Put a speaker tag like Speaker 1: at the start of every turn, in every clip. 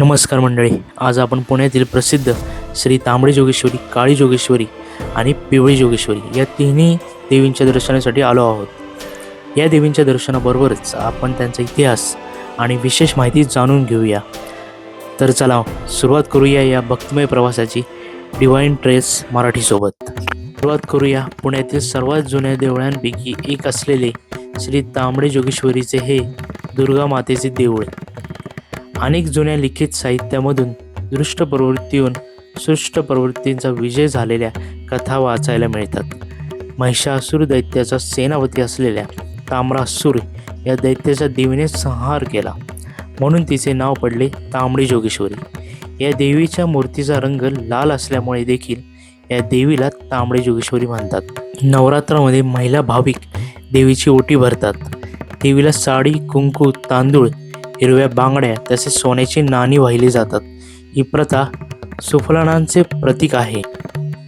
Speaker 1: नमस्कार मंडळी आज आपण पुण्यातील प्रसिद्ध श्री तांबडी जोगेश्वरी काळी जोगेश्वरी आणि पिवळी जोगेश्वरी या तिन्ही देवींच्या दर्शनासाठी आलो आहोत. या देवींच्या दर्शनाबरोबरच आपण त्यांचा इतिहास आणि विशेष माहिती जाणून घेऊया. तर चला सुरुवात करूया या भक्तिमय प्रवासाची डिवाईन ट्रेस मराठीसोबत. सुरुवात करूया पुण्यातील सर्वात जुन्या देवळांपैकी एक असलेले श्री तांबडे जोगेश्वरीचे हे दुर्गा मातेचे देऊळ. अनेक जुन्या लिखित साहित्यामधून दृष्ट प्रवृत्तीहून सृष्ट प्रवृत्तींचा विजय झालेल्या कथा वाचायला मिळतात. महिषासूर दैत्याचा सेनापती असलेल्या ताम्रासूर या दैत्याच्या देवीने संहार केला. म्हणून तिचे नाव पडले तांबडी जोगेश्वरी. या देवीच्या मूर्तीचा रंग लाल असल्यामुळे देखील या देवीला तांबडी जोगेश्वरी म्हणतात. नवरात्रामध्ये महिला भाविक देवीची ओटी भरतात. देवीला साडी कुंकू तांदूळ हिरव्या बांगड्या तसेच सोन्याची नाणी वाहिली जातात. ही प्रथा सुफलानांचे प्रतीक आहे.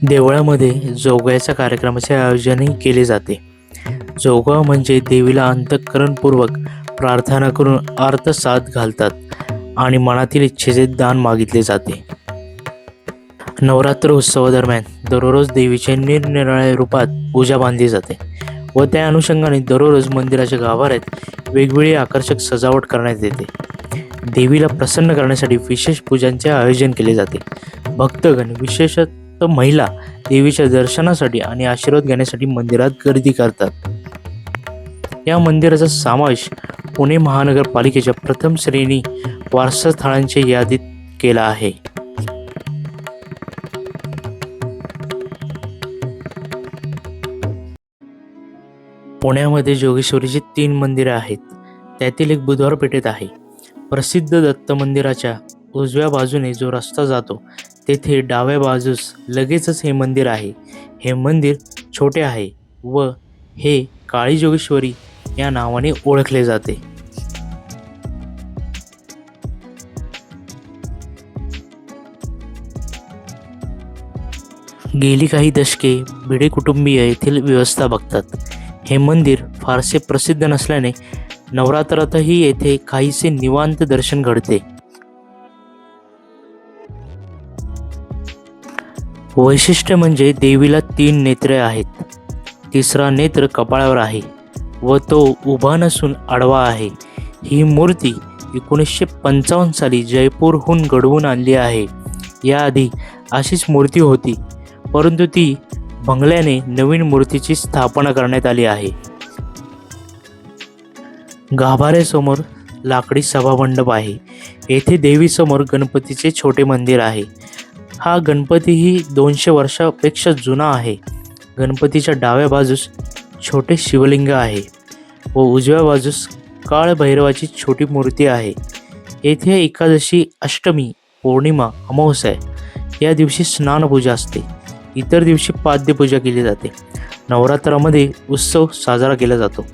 Speaker 1: देवळामध्ये जोगव्याच्या कार्यक्रमाचे आयोजनही केले जाते. जोगवा म्हणजे देवीला अंतःकरणपूर्वक प्रार्थना करून अर्थसाथ घालतात आणि मनातील इच्छेचे दान मागितले जाते. नवरात्र उत्सवादरम्यान दररोज देवीच्या निरनिराळ्या रूपात पूजा बांधली जाते. व त्या अनुषंगाने दररोज मंदिराच्या गाभाऱ्यात वेगवेगळी आकर्षक सजावट करण्यात येते. देवीला प्रसन्न करण्यासाठी विशेष पूजांचे आयोजन केले जाते. भक्तगण विशेषतः महिला देवीच्या दर्शनासाठी आणि आशीर्वाद घेण्यासाठी मंदिरात गर्दी करतात. या मंदिराचा समावेश पुणे महानगरपालिकेच्या प्रथम श्रेणी वारसास्थळांच्या यादीत केला आहे. पुण्यामध्ये जोगेश्वरीची तीन मंदिरं आहेत. त्यातील एक बुधवार पेठेत आहे. प्रसिद्ध दत्त मंदिराच्या उजव्या बाजूने जो रस्ता जातो तेथे डाव्या बाजूस लगेचच हे मंदिर आहे. हे मंदिर छोटे आहे व हे काळी जोगेश्वरी या नावाने ओळखले जाते. गेली काही दशके भिडे कुटुंबीय येथील व्यवस्था बघतात. हे मंदिर फारसे प्रसिद्ध नसल्याने नवरात्रातही येथे काहीसे निवांत दर्शन घडते. वैशिष्ट्य म्हणजे देवीला तीन नेत्रे आहेत. तिसरा नेत्र कपाळावर आहे व तो उभा नसून आडवा आहे. ही मूर्ती एकोणीसशे पंचावन्न साली जयपूरहून घडवून आणली आहे. याआधी अशीच मूर्ती होती परंतु ती बंगल्याने नवीन मूर्तीची स्थापना करण्यात आली आहे. गाभाऱ्यासमोर लाकडी सभामंडप आहे. येथे देवीसमोर गणपतीचे छोटे मंदिर आहे. हा गणपतीही दोनशे वर्षापेक्षा जुना आहे. गणपतीच्या डाव्या बाजूस छोटे शिवलिंग आहे व उजव्या बाजूस काळभैरवाची छोटी मूर्ती आहे. येथे एकादशी अष्टमी पौर्णिमा अमावस्या या दिवशी स्नानपूजा असते. इतर दिवशी पाद्यपूजा केली जाते. नवरात्रामध्ये उत्सव साजरा केला जातो.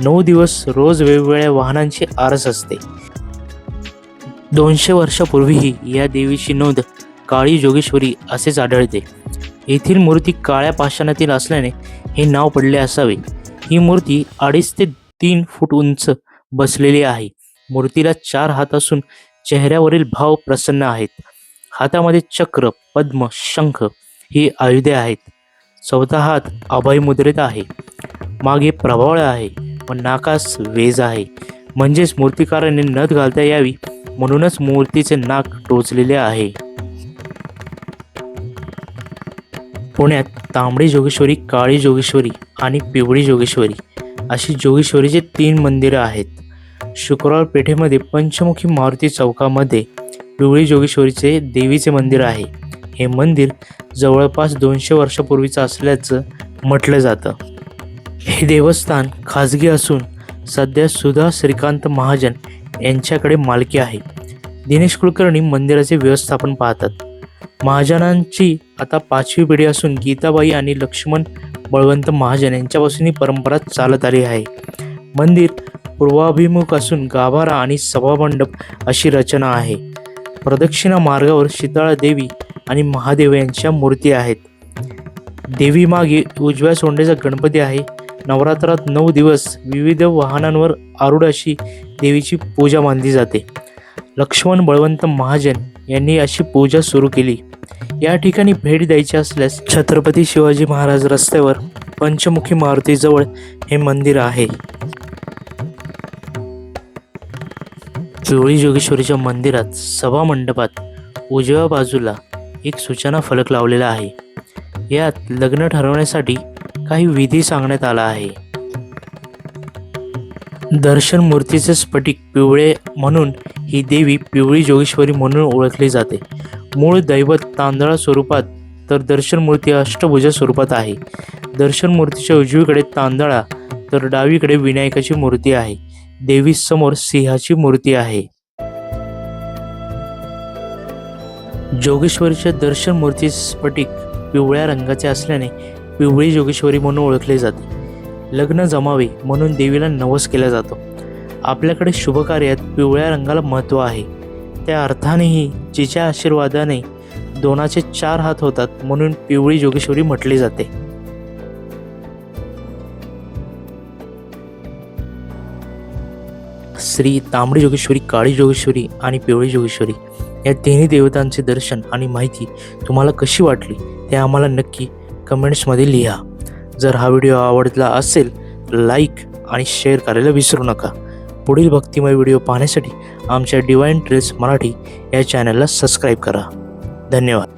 Speaker 1: नऊ दिवस रोज वेगवेगळ्या वाहनांची आरस असते. दोनशे वर्षापूर्वीही या देवीची नोंद काळी जोगेश्वरी असेच आढळते. येथील मूर्ती काळ्या पाषाणातील असल्याने हे नाव पडले असावे. ही मूर्ती अडीच ते तीन फूट उंच बसलेली आहे. मूर्तीला चार हात असून चेहऱ्यावरील भाव प्रसन्न आहेत. हातामध्ये चक्र पद्म शंख ही आयुधे आहेत. चौथा हात अभय मुद्रेत आहे. मागे प्रभावळ आहे व नाकास वेज आहे. म्हणजेच मूर्तिकाराने नथ घालता यावी म्हणूनच मूर्तीचे नाक टोचलेले आहे. पुण्यात तांबडी जोगेश्वरी काळी जोगेश्वरी आणि पिवळी जोगेश्वरी अशी जोगेश्वरीचे तीन मंदिरं आहेत. शुक्रवार पेठेमध्ये पंचमुखी मारुती चौकामध्ये पिवळी जोगेश्वरीचे देवीचे मंदिर आहे. हे मंदिर जवळपास दोनशे वर्षापूर्वीचं असल्याचं म्हटलं जातं. हे देवस्थान खाजगी असून सध्या सुधा श्रीकांत महाजन यांच्याकडे मालकी आहे. दिनेश कुलकर्णी मंदिराचे व्यवस्थापन पाहतात. महाजनांची आता पाचवी पिढी असून गीताबाई आणि लक्ष्मण बळवंत महाजन यांच्यापासून ही परंपरा चालत आली आहे. मंदिर पूर्वाभिमुख असून गाभारा आणि सभामंडप अशी रचना आहे. प्रदक्षिणा मार्गावर शीतळा देवी आणि महादेव यांच्या मूर्ती आहेत. देवी मागे उजव्या सोंडेचा गणपती आहे. नवरात्रात नऊ दिवस विविध वाहनांवर आरूढ अशी देवीची पूजा मानली जाते. लक्ष्मण बळवंत महाजन यांनी अशी पूजा सुरू केली. या ठिकाणी भेट द्यायची असल्यास छत्रपती शिवाजी महाराज रस्त्यावर पंचमुखी मारुतीजवळ हे मंदिर आहे. पिवळी जोगेश्वरीच्या मंदिरात सभा मंडपात उजव्या बाजूला एक सूचना फलक लावलेला आहे. यात लग्न ठरवण्यासाठी काही विधी सांगण्यात आला आहे. दर्शन मूर्तीचे स्फटिक पिवळे म्हणून ही देवी पिवळी जोगेश्वरी म्हणून ओळखली जाते. मूळ दैवत तांदळा स्वरूपात तर दर्शन मूर्ती अष्टभुजा स्वरूपात आहे. दर्शन मूर्तीच्या उजवीकडे तांदळा तर डावीकडे विनायकाची मूर्ती आहे. देवीसमोर सिंहाची मूर्ती आहे. जोगेश्वरीच्या दर्शन मूर्ती स्फटिक पिवळ्या रंगाचे असल्याने पिवळी जोगेश्वरी म्हणून ओळखले जाते. लग्न जमावे म्हणून देवीला नवस केला जातो. आपल्याकडे शुभकार्यात पिवळ्या रंगाला महत्त्व आहे. त्या अर्थानेही जिच्या आशीर्वादाने दोनाचे चार हात होतात म्हणून पिवळी जोगेश्वरी म्हटली जाते. श्री तांबडी जोगेश्वरी काळी जोगेश्वरी आणि पिवळी जोगेश्वरी. या तिन्ही देवतांचे दर्शन आणि माहिती तुम्हाला कशी वाटली ते आम्हाला नक्की कमेंट्समध्ये लिहा. जर हा व्हिडिओ आवडला असेल लाईक आणि शेअर करायला विसरू नका. पुढील भक्तिमय व्हिडिओ पाहण्यासाठी आमच्या डिवाईन ट्रेल्स मराठी या चॅनलला सबस्क्राईब करा. धन्यवाद.